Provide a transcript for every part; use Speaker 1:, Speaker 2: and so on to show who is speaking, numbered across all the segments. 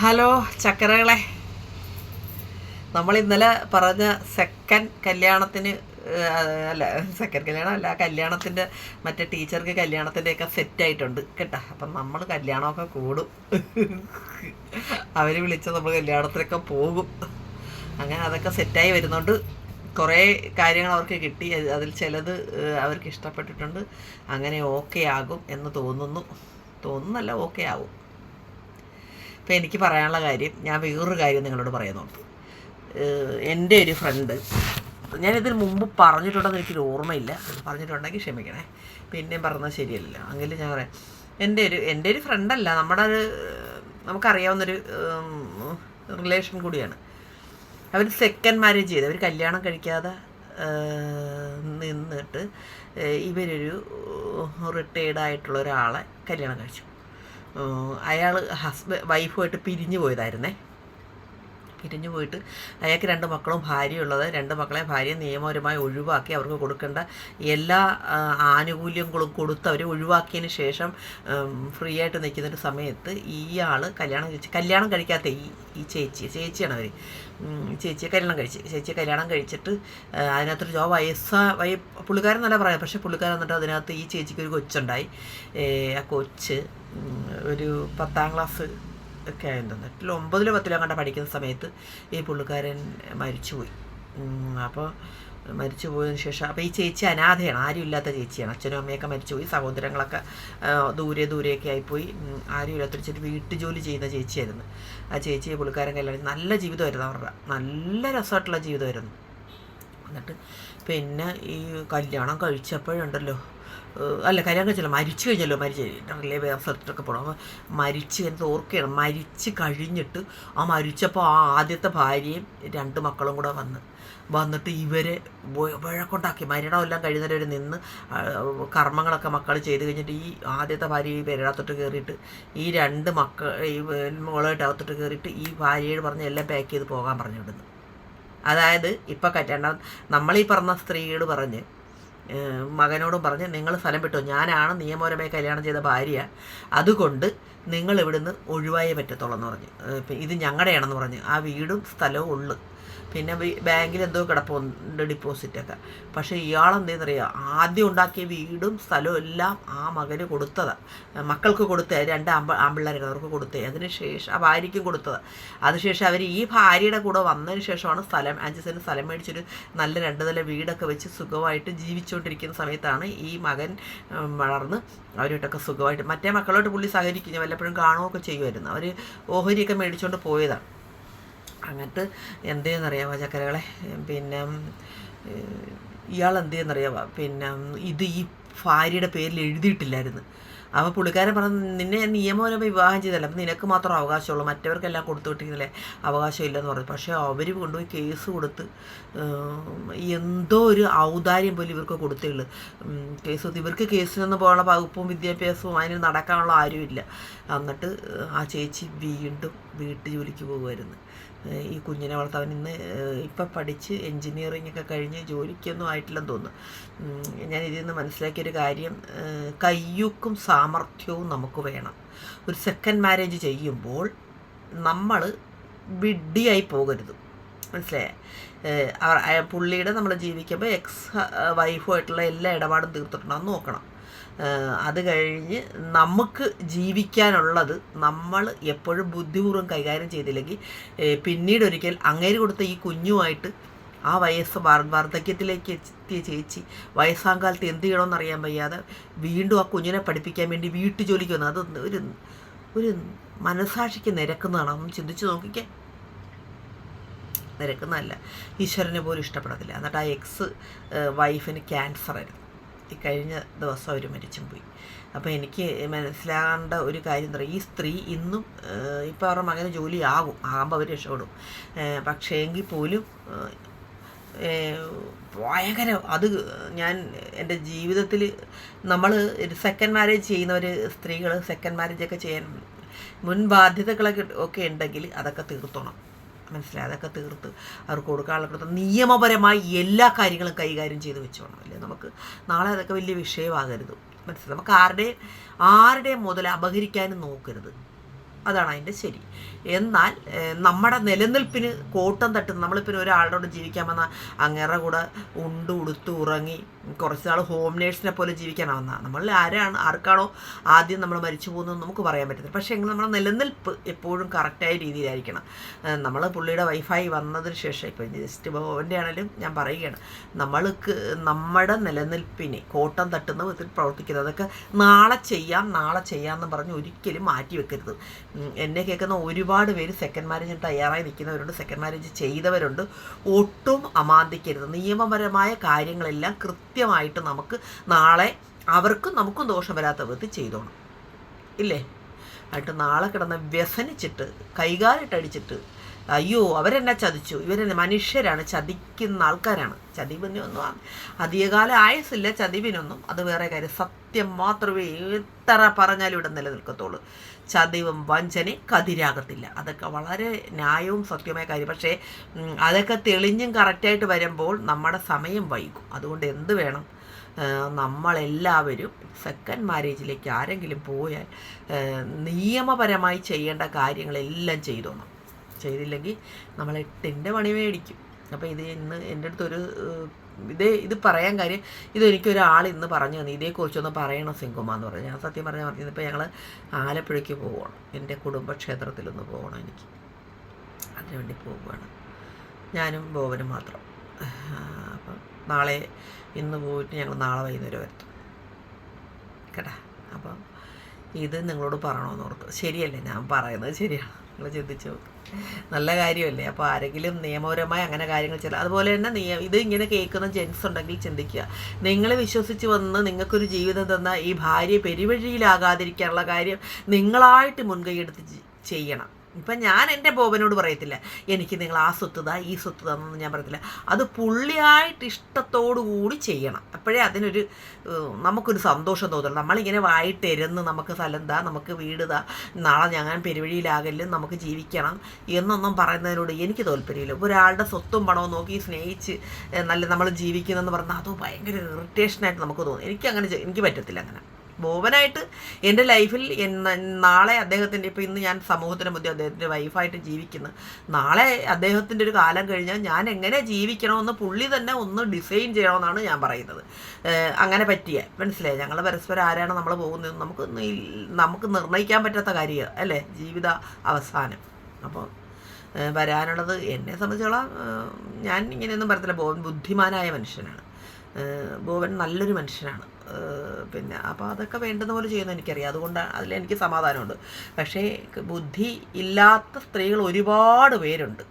Speaker 1: Hello ചക്കരകളെ. നമ്മൾ ഇന്നലെ പറഞ്ഞ സെക്കൻഡ് കല്യാണത്തിന് അല്ല സെക്കൻഡ് കല്യാണം അല്ല കല്യാണത്തിന്റെ മറ്റേ ടീച്ചർക്ക് കല്യാണത്തിന്റെ ഒക്കെ സെറ്റ് ആയിട്ടുണ്ട് കേട്ടോ. അപ്പം നമ്മൾ കല്യാണമൊക്കെ കൂടും. അവർ വിളിച്ച് നമ്മൾ കല്യാണത്തിനൊക്കെ പോകും. അങ്ങനെ അതൊക്കെ സെറ്റായി വരുന്നുണ്ട്. കുറേ കാര്യങ്ങൾ അവർക്ക് കിട്ടി. അതിൽ ചിലത് അവർക്ക് ഇഷ്ടപ്പെട്ടിട്ടുണ്ട്. അങ്ങനെ ഓക്കെ ആകും എന്ന് തോന്നുന്നു. തോന്നുന്നല്ല ഓക്കെ ആവും. ഇപ്പം എനിക്ക് പറയാനുള്ള കാര്യം ഞാൻ വേറൊരു കാര്യം നിങ്ങളോട് പറയുന്നുണ്ട് എന്റെ ഒരു ഫ്രണ്ട് ഞാനിതിന് മുമ്പ് പറഞ്ഞിട്ടുണ്ടെന്ന് എനിക്കൊരു ഓർമ്മയില്ല. പറഞ്ഞിട്ടുണ്ടെങ്കിൽ ക്ഷമിക്കണേ. പിന്നെയും പറഞ്ഞത് ശരിയല്ല അങ്ങനെ ഞാൻ പറയാം. എന്റെ ഒരു എന്റെ ഒരു ഫ്രണ്ടല്ല നമ്മുടെ ഒരു നമുക്കറിയാവുന്നൊരു റിലേഷൻ കൂടിയാണ്. അവർ സെക്കൻഡ് മാരേജ് ചെയ്ത്. അവർ കല്യാണം കഴിക്കാതെ നിന്നിട്ട് ഇവരൊരു റിട്ടയർഡ് ആയിട്ടുള്ള ഒരാളെ കല്യാണം കഴിച്ചു. അയാൾ ഹസ്ബൻഡ് വൈഫുമായിട്ട് പിരിഞ്ഞു പോയതായിരുന്നേ. പിരിഞ്ഞു പോയിട്ട് അയാൾക്ക് രണ്ട് മക്കളും ഭാര്യയുള്ളത്. രണ്ട് മക്കളെ ഭാര്യ നിയമപരമായി ഒഴിവാക്കി അവർക്ക് കൊടുക്കേണ്ട എല്ലാ ആനുകൂല്യങ്ങളും കൊടുത്ത് അവർ ഒഴിവാക്കിയതിന് ശേഷം ഫ്രീ ആയിട്ട് നിൽക്കുന്ന ഒരു സമയത്ത് ഇയാൾ കല്യാണം കഴിച്ച് കല്യാണം കഴിക്കാത്ത ഈ ഈ ചേച്ചി ചേച്ചിയാണ് അവർ ചേച്ചിയെ കല്യാണം കഴിച്ച് ചേച്ചിയെ കല്യാണം കഴിച്ചിട്ട് അതിനകത്തൊരു ജോ വയസ്സാ വയ പുള്ളിക്കാരൻ നല്ല പറയാം പക്ഷേ പുള്ളിക്കാരൻ എന്നിട്ട് അതിനകത്ത് ഈ ചേച്ചിക്ക് ഒരു കൊച്ചുണ്ടായി. ആ കൊച്ച് ഒരു പത്താം ക്ലാസ് ഒക്കെ ആയിരുന്നു. എട്ടിൽ ഒമ്പതിലോ പത്തിലോ കണ്ട പഠിക്കുന്ന സമയത്ത് ഈ പുള്ളിക്കാരൻ മരിച്ചുപോയി. അപ്പോൾ മരിച്ചു പോയതിനു ശേഷം അപ്പോൾ ഈ ചേച്ചി അനാഥയാണ് ആരും ഇല്ലാത്ത ചേച്ചിയാണ്. അച്ഛനും അമ്മയൊക്കെ മരിച്ചുപോയി സഹോദരങ്ങളൊക്കെ ദൂരെ ദൂരെയൊക്കെ ആയിപ്പോയി. ആരും ഇല്ലാത്തൊരു ചേച്ചി വീട്ടു ജോലി ചെയ്യുന്ന ചേച്ചിയായിരുന്നു. ആ ചേച്ചിയെ പുള്ളിക്കാരൻ കല്യാണം നല്ല ജീവിതമായിരുന്നു അവരുടെ നല്ല രസമായിട്ടുള്ള ജീവിതമായിരുന്നു. എന്നിട്ട് പിന്നെ ഈ കല്യാണം കഴിച്ചപ്പോഴുണ്ടല്ലോ അല്ല കല്യാണം കഴിച്ചല്ലോ മരിച്ചു കഴിഞ്ഞല്ലോ മരിച്ചു കഴിഞ്ഞിട്ടല്ലേ വേറെ സ്ഥലത്തൊക്കെ പോകണം മരിച്ചു എന്ന് ഓർക്കുകയാണ് മരിച്ച് കഴിഞ്ഞിട്ട് ആ മരിച്ചപ്പോൾ ആ ആദ്യത്തെ ഭാര്യയും രണ്ട് മക്കളും കൂടെ വന്ന്. വന്നിട്ട് ഇവരെ വഴക്കൊണ്ടാക്കി. മരണമെല്ലാം കഴിയുന്നവർ നിന്ന് കർമ്മങ്ങളൊക്കെ മക്കൾ ചെയ്ത് കഴിഞ്ഞിട്ട് ഈ ആദ്യത്തെ ഭാര്യ ഈ പേരകത്തോട്ട് കയറിയിട്ട് ഈ രണ്ട് മക്കൾ ഈ മോളായിട്ട് അകത്തോട്ട് കയറിയിട്ട് ഈ ഭാര്യയോട് പറഞ്ഞ് എല്ലാം പാക്ക് ചെയ്ത് പോകാൻ പറഞ്ഞു വിടുന്നു അതായത് ഇപ്പം കല്യാണം നമ്മളീ പറഞ്ഞ സ്ത്രീയോട് പറഞ്ഞ് മകനോടും പറഞ്ഞ് നിങ്ങൾ സ്ഥലം വിട്ടോ. ഞാനാണ് നിയമപരമായി കല്യാണം ചെയ്ത ഭാര്യ. അതുകൊണ്ട് നിങ്ങൾ ഇവിടുന്ന് ഒഴിവായേ പറ്റത്തുള്ളൂ എന്ന് പറഞ്ഞു. ഇത് ഞങ്ങളുടെയാണെന്ന് പറഞ്ഞ്. ആ വീടും സ്ഥലവും ഉള്ളു. പിന്നെ ബാങ്കിൽ എന്തോ കിടപ്പുണ്ട് ഡിപ്പോസിറ്റൊക്കെ പക്ഷേ ഇയാളെന്തേന്നറിയാം ആദ്യം ഉണ്ടാക്കിയ വീടും സ്ഥലവും എല്ലാം ആ മകന് കൊടുത്തതാണ് മക്കൾക്ക് കൊടുത്ത രണ്ട് ആമ്പ ആമ്പിള്ളേരാണ് അവർക്ക് കൊടുത്തത് അതിന് ശേഷം ആ ഭാര്യയ്ക്കും കൊടുത്തത്. അതിനുശേഷം അവർ ഈ ഭാര്യയുടെ കൂടെ വന്നതിന് ശേഷമാണ് സ്ഥലം അഞ്ച് സെന്റ് സ്ഥലം മേടിച്ചൊരു നല്ല രണ്ട് നില വീടൊക്കെ വെച്ച് സുഖമായിട്ട് ജീവിച്ചുകൊണ്ടിരിക്കുന്ന സമയത്താണ് ഈ മകൻ വളർന്ന് അവരോട്ടൊക്കെ സുഖമായിട്ട് മറ്റേ മക്കളോട്ട് പുള്ളി സഹകരിക്കുന്നു വല്ലപ്പോഴും കാണുകയൊക്കെ ചെയ്യുമായിരുന്നു. അവർ ഓഹരിയൊക്കെ മേടിച്ചുകൊണ്ട് പോയതാണ് അങ്ങനത്തെ എന്തെന്നറിയാമോ ചക്കരകളെ? പിന്നെ ഇയാൾ എന്തെന്നറിയാമോ പിന്നെ ഇത് ഈ ഭാര്യയുടെ പേരിൽ എഴുതിയിട്ടില്ലായിരുന്നു. അപ്പോൾ പുള്ളിക്കാരൻ പറഞ്ഞു നിന്നെ നിയമപരമായി വിവാഹം ചെയ്തല്ല അപ്പം നിനക്ക് മാത്രം അവകാശമുള്ളൂ. മറ്റവർക്കെല്ലാം കൊടുത്തു വിട്ടിരുന്നില്ലേ? അവകാശമില്ലെന്ന് പറഞ്ഞു. പക്ഷേ അവർ കൊണ്ടുപോയി കേസ് കൊടുത്ത് എന്തോ ഒരു ഔദാര്യം പോലും ഇവർക്ക് കൊടുത്തുള്ളു കേസ് കൊടുത്ത് ഇവർക്ക് കേസിനൊന്നും പോകാനുള്ള വകുപ്പും വിദ്യാഭ്യാസവും അതിന് നടക്കാനുള്ള ആരുമില്ല. എന്നിട്ട് ആ ചേച്ചി വീണ്ടും വീട്ടു ജോലിക്ക് പോകുമായിരുന്നു ഈ കുഞ്ഞിനെ വളർത്താൻ ഇന്ന് ഇപ്പം പഠിച്ച് എൻജിനീയറിംഗ് ഒക്കെ കഴിഞ്ഞ് ജോലിക്കൊന്നും ആയിട്ടില്ലെന്ന് തോന്നുന്നു. ഞാൻ ഇതിൽ നിന്ന് മനസ്സിലാക്കിയൊരു കാര്യം കയ്യൂക്കും സാമർഥ്യവും നമുക്ക് വേണം. ഒരു സെക്കൻഡ് മാരേജ് ചെയ്യുമ്പോൾ നമ്മൾ വിഡ്ഢിയായി പോകരുത്. മനസ്സിലായേ? പുള്ളിയുടെ നമ്മൾ ജീവിക്കുമ്പോൾ എക്സ് വൈഫുമായിട്ടുള്ള എല്ലാ ഇടപാടും തീർത്തിട്ടുണ്ടോ എന്ന് നോക്കണം. അത് കഴിഞ്ഞ് നമുക്ക് ജീവിക്കാനുള്ളത് നമ്മൾ എപ്പോഴും ബുദ്ധിപൂർവം കൈകാര്യം ചെയ്തില്ലെങ്കിൽ പിന്നീട് ഒരിക്കൽ അങ്ങേര് കൊടുത്ത ഈ കുഞ്ഞുമായിട്ട് ആ വയസ്സ് വാർ- വാർദ്ധക്യത്തിലേക്ക് എത്തിയ ചേച്ചി വയസ്സാങ്കാലത്ത് എന്ത് ചെയ്യണമെന്ന് അറിയാൻ വയ്യാതെ വീണ്ടും ആ കുഞ്ഞിനെ പഠിപ്പിക്കാൻ വേണ്ടി വീട്ടു ജോലിക്ക് വന്നു. അത് ഒരു ഒരു മനസാക്ഷിക്ക് നിരക്കുന്നതാണ്. ഒന്ന് ചിന്തിച്ചു നോക്കിക്കേ. നിരക്കുന്നതല്ല. ഈശ്വരനെ പോലും ഇഷ്ടപ്പെടത്തില്ല. എന്നിട്ട് ആ എക്സ് വൈഫിന് ഈ കഴിഞ്ഞ ദിവസം അവർ മരിച്ചും പോയി അപ്പോൾ എനിക്ക് മനസ്സിലാകേണ്ട ഒരു കാര്യം എന്താ പറയുക ഈ സ്ത്രീ ഇന്നും ഇപ്പോൾ അവരുടെ മകന് ജോലിയാകും ആകുമ്പോൾ അവർ രക്ഷപ്പെടും. പക്ഷേ എങ്കിൽ പോലും ഭയങ്കര അത് ഞാൻ എന്റെ ജീവിതത്തിൽ നമ്മൾ സെക്കൻഡ് മാരേജ് ചെയ്യുന്നവർ സ്ത്രീകൾ സെക്കൻഡ് മാരേജൊക്കെ ചെയ്യാൻ മുൻ ബാധ്യതകളൊക്കെ ഒക്കെ ഉണ്ടെങ്കിൽ അതൊക്കെ തീർത്തോണം. മനസ്സിലായി? അതൊക്കെ തീർത്ത് അവർക്ക് കൊടുക്കാനുള്ള കൊടുത്ത നിയമപരമായി എല്ലാ കാര്യങ്ങളും കൈകാര്യം ചെയ്ത് വെച്ചോണം അല്ലേ? നമുക്ക് നാളെ അതൊക്കെ വലിയ വിഷയമാകരുത്. മനസ്സിലായി? നമുക്ക് ആരുടെയും ആരുടെയും മുതൽ അപഹരിക്കാനും നോക്കരുത്. അതാണ് അതിന്റെ ശരി. എന്നാൽ നമ്മുടെ നിലനിൽപ്പിന് കോട്ടം തട്ടുന്ന നമ്മളിപ്പോൾ ഒരാളുടെ ജീവിക്കാൻ വന്ന അങ്ങേറെ കൂടെ ഉണ്ട് ഉടുത്ത് ഉറങ്ങി കുറച്ച് നാൾ ഹോം നേഴ്സിനെ പോലെ ജീവിക്കാനാണ് വന്ന. നമ്മളിൽ ആരാണ് ആർക്കാണോ ആദ്യം നമ്മൾ മരിച്ചു പോകുന്നത് നമുക്ക് പറയാൻ പറ്റില്ല പക്ഷേ എങ്കിൽ നമ്മുടെ നിലനിൽപ്പ് എപ്പോഴും കറക്റ്റായ രീതിയിലായിരിക്കണം. നമ്മൾ പുള്ളിയുടെ വൈഫായി വന്നതിന് ശേഷം ഇപ്പോൾ ജസ്റ്റ് ബോബന്റെ ആണെങ്കിലും ഞാൻ പറയുകയാണ് നമ്മൾക്ക് നമ്മുടെ നിലനിൽപ്പിനെ കോട്ടം തട്ടുന്ന വിധത്തിൽ പ്രവർത്തിക്കുന്നത് അതൊക്കെ നാളെ ചെയ്യാം നാളെ ചെയ്യാമെന്ന് പറഞ്ഞ് ഒരിക്കലും മാറ്റി വെക്കരുത് എന്നെ കേൾക്കുന്ന ഒരുപാട് പേര് സെക്കൻഡ് മാരേജിന് തയ്യാറായി നിൽക്കുന്നവരുണ്ട് സെക്കൻഡ് മാരേജ് ചെയ്തവരുണ്ട്. ഒട്ടും അമാന്തിക്കരുത്. നിയമപരമായ കാര്യങ്ങളെല്ലാം കൃത്യമായിട്ട് നമുക്ക് നാളെ അവർക്കും നമുക്കും ദോഷം വരാത്ത വിധത്തിൽ ചെയ്തോണം. ഇല്ലേ? ആയിട്ട് നാളെ കിടന്ന് വ്യസനിച്ചിട്ട് കൈകാലിട്ടടിച്ചിട്ട് അയ്യോ അവരെന്നെ ചതിച്ചു. ഇവരെന്നെ മനുഷ്യരാണ് ചതിക്കുന്ന ആൾക്കാരാണ്. ചതിവിനൊന്നും അധികകാലം ആയുസില്ല ചതിവിനൊന്നും. അത് വേറെ കാര്യം. സത്യം മാത്രമേ എത്ര പറഞ്ഞാലും ഇവിടെ നിലനിൽക്കത്തുള്ളൂ. ചതിവും വഞ്ചനയും കതിരാകത്തില്ല. അതൊക്കെ വളരെ ന്യായവും സത്യമായ കാര്യം. പക്ഷേ അതൊക്കെ തെളിഞ്ഞും കറക്റ്റായിട്ട് വരുമ്പോൾ നമ്മുടെ സമയം വൈകും. അതുകൊണ്ട് എന്ത് വേണം? നമ്മളെല്ലാവരും സെക്കൻഡ് മാരേജിലേക്ക് ആരെങ്കിലും പോയാൽ നിയമപരമായി ചെയ്യേണ്ട കാര്യങ്ങളെല്ലാം ചെയ്തോണം. ചെയ്തില്ലെങ്കിൽ നമ്മൾ എട്ടിന്റെ പണി മേടിക്കും. അപ്പോൾ ഇത് ഇന്ന് എന്റെ അടുത്തൊരു ഇതേ ഇത് പറയാൻ കാര്യം ഇതെനിക്കൊരാൾ ഇന്ന് പറഞ്ഞു തന്നെ. ഇതേക്കുറിച്ചൊന്ന് പറയണം സിംഗുമ എന്ന് പറഞ്ഞു. ഞാൻ സത്യം പറഞ്ഞാൽ പറഞ്ഞത് ഇപ്പോൾ ഞങ്ങൾ ആലപ്പുഴയ്ക്ക് പോവുകയാണ് എന്റെ കുടുംബക്ഷേത്രത്തിലൊന്ന് പോകണം എനിക്ക്. അതിനുവേണ്ടി പോവുകയാണ്. ഞാനും ബോബനും മാത്രം. അപ്പം നാളെ ഇന്ന് പോയിട്ട് ഞങ്ങൾ നാളെ വൈകുന്നേരം വരുത്തും. കേട്ടാ? അപ്പം ഇത് നിങ്ങളോട് പറയണമെന്ന് ഓർത്ത്. ശരിയല്ലേ? ഞാൻ പറയുന്നത് ശരിയാണ്. നിങ്ങൾ ചിന്തിച്ചു നല്ല കാര്യമല്ലേ? അപ്പോൾ ആരെങ്കിലും നിയമപരമായി അങ്ങനെ കാര്യങ്ങൾ ചെയ്യണം അതുപോലെ തന്നെ ഇത് ഇങ്ങനെ കേൾക്കുന്ന ജെൻസ് ഉണ്ടെങ്കിൽ ചിന്തിക്കുക. നിങ്ങൾ വിശ്വസിച്ച് വന്ന് നിങ്ങൾക്കൊരു ജീവിതം തന്ന ഈ ഭാര്യ പെരുവഴിയിലാകാതിരിക്കാനുള്ള കാര്യം നിങ്ങളായിട്ട് മുൻകൈ എടുത്ത് ചെയ്യണം. ഇപ്പം ഞാൻ എന്റെ ബോബനോട് പറയത്തില്ല എനിക്ക് നിങ്ങൾ ആ സ്വത്ത് താ ഈ സ്വത്ത് തന്നെന്ന് ഞാൻ പറയത്തില്ല. അത് പുള്ളിയായിട്ട് ഇഷ്ടത്തോടു കൂടി ചെയ്യണം. അപ്പോഴേ അതിനൊരു നമുക്കൊരു സന്തോഷം തോന്നുള്ളൂ നമ്മളിങ്ങനെ വായിട്ടെരുന്ന് നമുക്ക് സ്ഥലം താ നമുക്ക് വീട് താ നാളെ ഞാൻ പെരുവഴിയിലാകലും നമുക്ക് ജീവിക്കണം എന്നൊന്നും പറയുന്നതിനോട് എനിക്ക് താല്പര്യമില്ല. ഒരാളുടെ സ്വത്തും പണവും നോക്കി സ്നേഹിച്ച് നല്ല നമ്മൾ ജീവിക്കുന്നെന്ന് പറഞ്ഞാൽ അത് ഭയങ്കര ഇറിറ്റേഷനായിട്ട് നമുക്ക് തോന്നും. എനിക്ക് അങ്ങനെ എനിക്ക് പറ്റത്തില്ല അങ്ങനെ. ബോബനായിട്ട് എന്റെ ലൈഫിൽ നാളെ അദ്ദേഹത്തിന്റെ ഇപ്പോൾ ഇന്ന് ഞാൻ സമൂഹത്തിന് മുന്നേ അദ്ദേഹത്തിന്റെ വൈഫായിട്ട് ജീവിക്കുന്നു. നാളെ അദ്ദേഹത്തിന്റെ ഒരു കാലം കഴിഞ്ഞാൽ ഞാൻ എങ്ങനെ ജീവിക്കണമെന്ന് പുള്ളി തന്നെ ഒന്ന് ഡിസൈൻ ചെയ്യണമെന്നാണ് ഞാൻ പറയുന്നത്. അങ്ങനെ പറ്റിയ മനസ്സിലായി? ഞങ്ങൾ പരസ്പരം ആരാണ് നമ്മൾ പോകുന്നത് നമുക്ക് നമുക്ക് നിർണയിക്കാൻ പറ്റാത്ത കാര്യമാണ് അല്ലേ? ജീവിത അവസാനം. അപ്പോൾ വരാനുള്ളത് എന്നെ സംബന്ധിച്ചോളം ഞാൻ ഇങ്ങനെയൊന്നും പറയത്തില്ല. ബോബൻ ബുദ്ധിമാനായ മനുഷ്യനാണ്. ബോവൻ നല്ലൊരു മനുഷ്യനാണ്. പിന്നെ അപ്പോൾ അതൊക്കെ വേണ്ടുന്ന പോലെ ചെയ്യുന്ന എനിക്കറിയാം. അതുകൊണ്ട് അതിൽ എനിക്ക് സമാധാനമുണ്ട്. പക്ഷേ ബുദ്ധി ഇല്ലാത്ത സ്ത്രീകൾ ഒരുപാട് പേരുണ്ട്.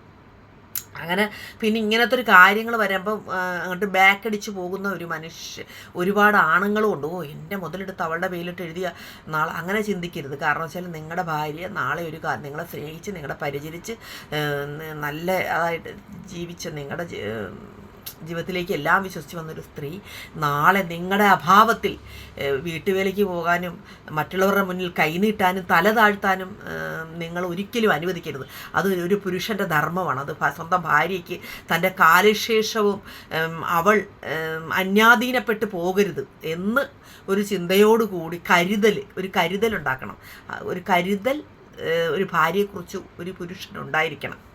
Speaker 1: അങ്ങനെ പിന്നെ ഇങ്ങനത്തെ ഒരു കാര്യങ്ങൾ വരുമ്പം അങ്ങോട്ട് ബാക്കടിച്ച് പോകുന്ന ഒരു മനുഷ്യ ഒരുപാട് ആണുങ്ങളും ഉണ്ട്. ഓ എന്റെ മുതലെടുത്ത് അവളുടെ പേരിലിട്ട് എഴുതിയ നാളെ അങ്ങനെ ചിന്തിക്കരുത്. കാരണം വെച്ചാൽ നിങ്ങളുടെ ഭാര്യ നാളെ ഒരു നിങ്ങളെ സ്നേഹിച്ച് നിങ്ങളെ പരിചരിച്ച് നല്ല അതായിട്ട് ജീവിച്ച് നിങ്ങളുടെ ജീവിതത്തിലേക്ക് എല്ലാം വിശ്വസിച്ച് വന്നൊരു സ്ത്രീ നാളെ നിങ്ങളുടെ അഭാവത്തിൽ വീട്ടുവേലയ്ക്ക് പോകാനും മറ്റുള്ളവരുടെ മുന്നിൽ കൈനീട്ടാനും തല താഴ്ത്താനും നിങ്ങൾ ഒരിക്കലും അനുവദിക്കരുത്. അത് ഒരു പുരുഷന്റെ ധർമ്മമാണ്. അത് സ്വന്തം ഭാര്യയ്ക്ക് തന്റെ കാലശേഷവും അവൾ അന്യാധീനപ്പെട്ട് പോകരുത് എന്ന് ഒരു ചിന്തയോടുകൂടി കരുതൽ ഒരു കരുതൽ ഉണ്ടാക്കണം ഒരു കരുതൽ ഒരു ഭാര്യയെക്കുറിച്ച് ഒരു പുരുഷനുണ്ടായിരിക്കണം.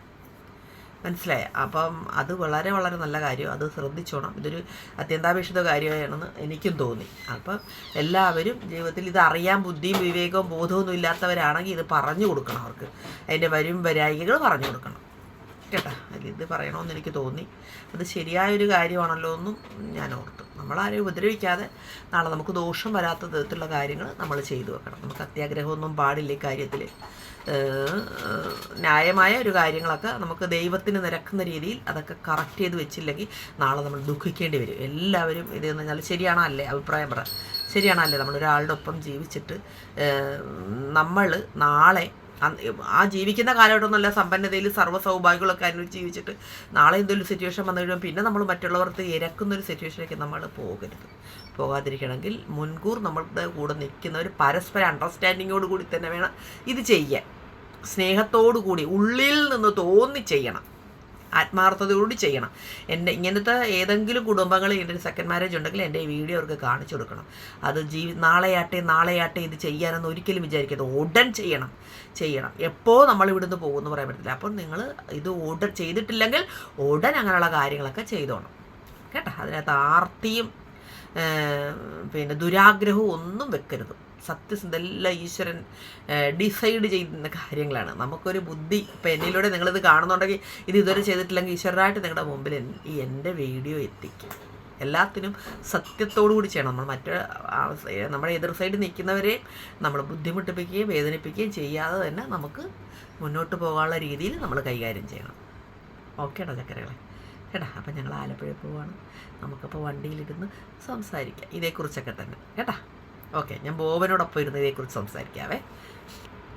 Speaker 1: മനസ്സിലായ? അപ്പം അത് വളരെ വളരെ നല്ല കാര്യം അത് ശ്രദ്ധിച്ചോണം. ഇതൊരു അത്യന്താപേക്ഷിത കാര്യമാണെന്ന് എനിക്കും തോന്നി. അപ്പം എല്ലാവരും ജീവിതത്തിൽ ഇത് അറിയാൻ ബുദ്ധിയും വിവേകവും ബോധമൊന്നും ഇല്ലാത്തവരാണെങ്കിൽ ഇത് പറഞ്ഞു കൊടുക്കണം അവർക്ക്. അതിന്റെ വരും വരായികകൾ പറഞ്ഞു കൊടുക്കണം. കേട്ടാ ഇത് പറയണമെന്ന് എനിക്ക് തോന്നി. അത് ശരിയായൊരു കാര്യമാണല്ലോ എന്നും ഞാൻ ഓർത്തു. നമ്മളാരെയും ഉപദ്രവിക്കാതെ നാളെ നമുക്ക് ദോഷം വരാത്ത വിധത്തിലുള്ള കാര്യങ്ങൾ നമ്മൾ ചെയ്തു വെക്കണം. നമുക്ക് അത്യാഗ്രഹമൊന്നും പാടില്ല ഇക്കാര്യത്തിൽ കാര്യത്തിൽ ന്യായമായ ഒരു കാര്യങ്ങളൊക്കെ നമുക്ക് ദൈവത്തിന് നിരക്കുന്ന രീതിയിൽ അതൊക്കെ കറക്റ്റ് ചെയ്ത് വെച്ചില്ലെങ്കിൽ നാളെ നമ്മൾ ദുഃഖിക്കേണ്ടി വരും. എല്ലാവരും ഇത് എന്ന് പറഞ്ഞാൽ ശരിയാണോ അല്ലേ? അഭിപ്രായം പറ. ശരിയാണല്ലേ നമ്മൾ ഒരാളുടെ ഒപ്പം ജീവിച്ചിട്ട് നമ്മൾ നാളെ ആ ജീവിക്കുന്ന കാലഘട്ടം നല്ല സമ്പന്നതയിൽ സർവ സൗഭാഗ്യങ്ങളൊക്കെ അനുഭവിച്ച് ജീവിച്ചിട്ട് നാളെ എന്തൊരു സിറ്റുവേഷൻ വന്നു കഴിയുമ്പോൾ പിന്നെ നമ്മൾ മറ്റുള്ളവർക്ക് ഇരക്കുന്ന ഒരു സിറ്റുവേഷനിലേക്ക് നമ്മൾ പോകരുത്. പോകാതിരിക്കണമെങ്കിൽ മുൻകൂർ നമ്മളുടെ കൂടെ നിൽക്കുന്നവർ പരസ്പര അണ്ടർസ്റ്റാൻഡിങ്ങോട് കൂടി തന്നെ വേണം ഇത് ചെയ്യാൻ. സ്നേഹത്തോടു കൂടി ഉള്ളിൽ നിന്ന് തോന്നി ചെയ്യണം. ആത്മാർത്ഥതയോട് ചെയ്യണം. എന്റെ ഇങ്ങനത്തെ ഏതെങ്കിലും കുടുംബങ്ങൾ എന്റെ ഒരു സെക്കൻഡ് മാരേജ് ഉണ്ടെങ്കിൽ എന്റെ ഈ വീഡിയോ അവർക്ക് കാണിച്ചു കൊടുക്കണം. അത് ജീവി നാളെയാട്ടെ നാളെയാട്ടെ ഇത് ചെയ്യാനെന്ന് ഒരിക്കലും വിചാരിക്കരുത്. ഉടൻ ചെയ്യണം. ചെയ്യണം. എപ്പോൾ നമ്മൾ ഇവിടുന്ന് പോകുമെന്ന് പറയാൻ പറ്റില്ല അപ്പോൾ നിങ്ങൾ ഇത് ഓർഡർ ചെയ്തിട്ടില്ലെങ്കിൽ ഉടൻ അങ്ങനെയുള്ള കാര്യങ്ങളൊക്കെ ചെയ്തോണം. കേട്ടോ? അതിനകത്ത് ആർത്തിയും പിന്നെ ദുരാഗ്രഹവും ഒന്നും വെക്കരുത്. സത്യസന്ധ എല്ലാം ഈശ്വരൻ ഡിസൈഡ് ചെയ്യുന്ന കാര്യങ്ങളാണ്. നമുക്കൊരു ബുദ്ധി ഇപ്പം എന്നിലൂടെ നിങ്ങളിത് കാണുന്നുണ്ടെങ്കിൽ ഇത് ഇതുവരെ ചെയ്തിട്ടില്ലെങ്കിൽ ഈശ്വരനായിട്ട് നിങ്ങളുടെ മുമ്പിൽ ഈ എന്റെ വീഡിയോ എത്തിക്കും. എല്ലാത്തിനും സത്യത്തോടു കൂടി ചെയ്യണം. നമ്മൾ മറ്റു നമ്മുടെ എതിർ സൈഡ് നിൽക്കുന്നവരെയും നമ്മൾ ബുദ്ധിമുട്ടിപ്പിക്കുകയും വേദനിപ്പിക്കുകയും ചെയ്യാതെ തന്നെ നമുക്ക് മുന്നോട്ട് പോകാനുള്ള രീതിയിൽ നമ്മൾ കൈകാര്യം ചെയ്യണം. ഓക്കേടാ ചക്കരകളെ. കേട്ടാ? അപ്പം ഞങ്ങൾ ആലപ്പുഴ പോവാണ്. നമുക്കപ്പോൾ വണ്ടിയിലിരുന്ന് സംസാരിക്കാം. ഇതേക്കുറിച്ചൊക്കെ തന്നെ. കേട്ടാ? ഓക്കെ ഞാൻ ബോബനോടൊപ്പം ഇരുന്ന് ഇതേക്കുറിച്ച് സംസാരിക്കാവേ.